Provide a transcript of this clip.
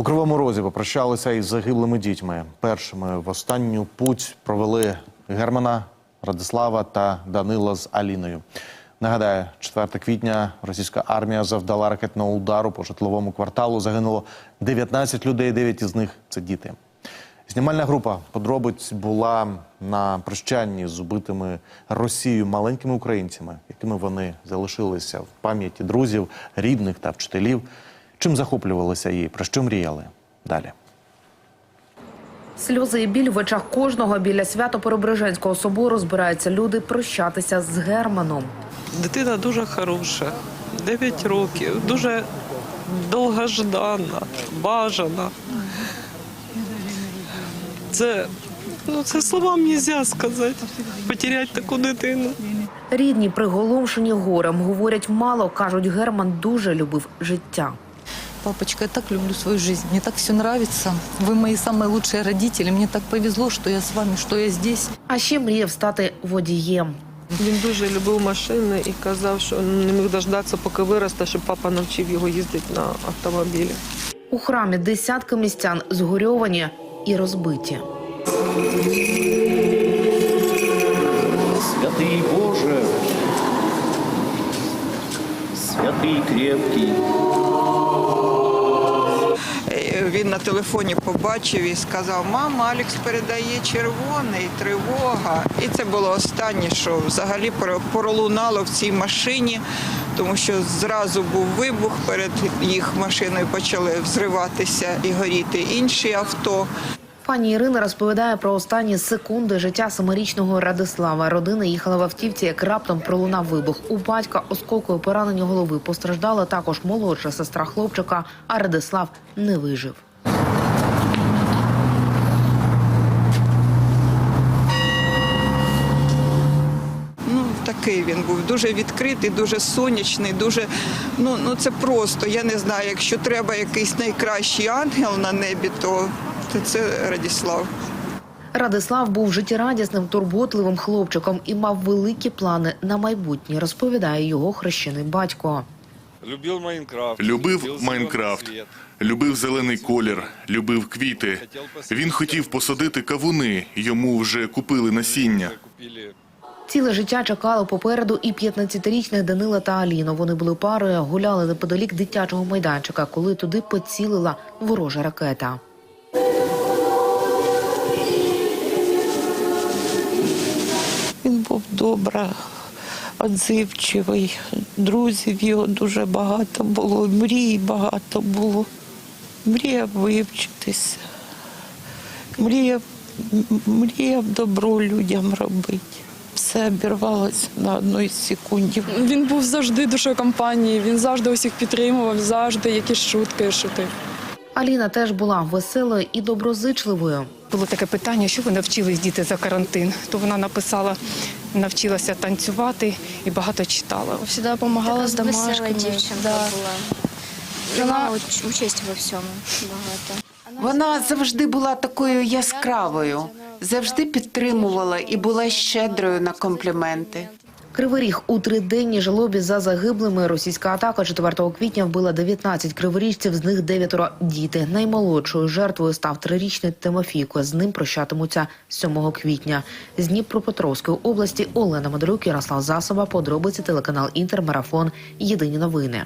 У Кривому Розі попрощалися із загиблими дітьми. Першими в останню путь провели Германа, Радислава та Данила з Аліною. Нагадаю, 4 квітня російська армія завдала ракетного удару по житловому кварталу. Загинуло 19 людей, 9 із них це діти. Знімальна група подробиць була на прощанні з убитими Росією маленькими українцями, якими вони залишилися в пам'яті друзів, рідних та вчителів. Чим захоплювалися і про що мріяли? Далі. Сльози і біль в очах кожного біля свято-Перебреженського собору збираються люди прощатися з Германом. Дитина дуже хороша, 9 років, дуже довгождана, бажана. Це, ну, це словам нельзя сказати. Потеряти таку дитину. Рідні, приголомшені горем, говорять мало, кажуть, Герман дуже любив життя. Папочка, я так люблю свою жизнь, мне так все нравится. Вы мои самые лучшие родители. Мне так повезло, что я с вами, что я здесь. А ще мріяв стати водієм. Він дуже любив машини і казав, що не міг дождатися, поки виросте, щоб папа навчив його їздити на автомобілі. У храмі десятки містян згорьовані і розбиті. Святий Боже, святий крепкий. Він на телефоні побачив і сказав: Мама, Алекс передає червоний, тривога. І це було останнє, що взагалі пролунало в цій машині, тому що зразу був вибух перед їх машиною, почали взриватися і горіти інші авто. Пані Ірина розповідає про останні секунди життя семирічного Радислава. Родина їхала в автівці, як раптом пролунав вибух. У батька осколкою поранення голови постраждала також молодша сестра хлопчика, а Радислав не вижив. Такий він був дуже відкритий, дуже сонячний, дуже ну, ну це просто. Я не знаю, якщо треба якийсь найкращий ангел на небі, то, то це Радіслав. Радислав був життєрадісним, турботливим хлопчиком і мав великі плани на майбутнє, розповідає його хрещений батько. Любив Майнкрафт. Любив Майнкрафт, любив зелений колір, любив квіти. Він хотів посадити кавуни, йому вже купили насіння. Ціле життя чекало попереду і 15-річних Данила та Аліну. Вони були парою, гуляли неподалік дитячого майданчика, коли туди поцілила ворожа ракета. Він був добра, відзивчивий. Друзів його дуже багато було, мрій багато було. Мріяв вивчитися. Мріяв, мріяв добро людям робити. Все обірвалося на одній секунді. Він був завжди душою компанії, він завжди усіх підтримував, завжди якісь шутки шутив. Аліна теж була веселою і доброзичливою. Було таке питання, що ви навчились діти за карантин. То вона написала, навчилася танцювати і багато читала. Всегда помогала з Така домашками. весела дівчинка Да. була. Уч- участь во всьому багато. Вона завжди була такою яскравою, завжди підтримувала і була щедрою на компліменти. Кривий ріг у триденній жалобі за загиблими. Російська атака 4 квітня вбила 19 криворіжців, з них дев'ятеро діти. Наймолодшою жертвою став трирічний Тимофійко. З ним прощатимуться 7 квітня. З Дніпропетровської області Олена Мадрук, Ярослав Засоба, подробиці телеканал Інтермарафон. Єдині новини.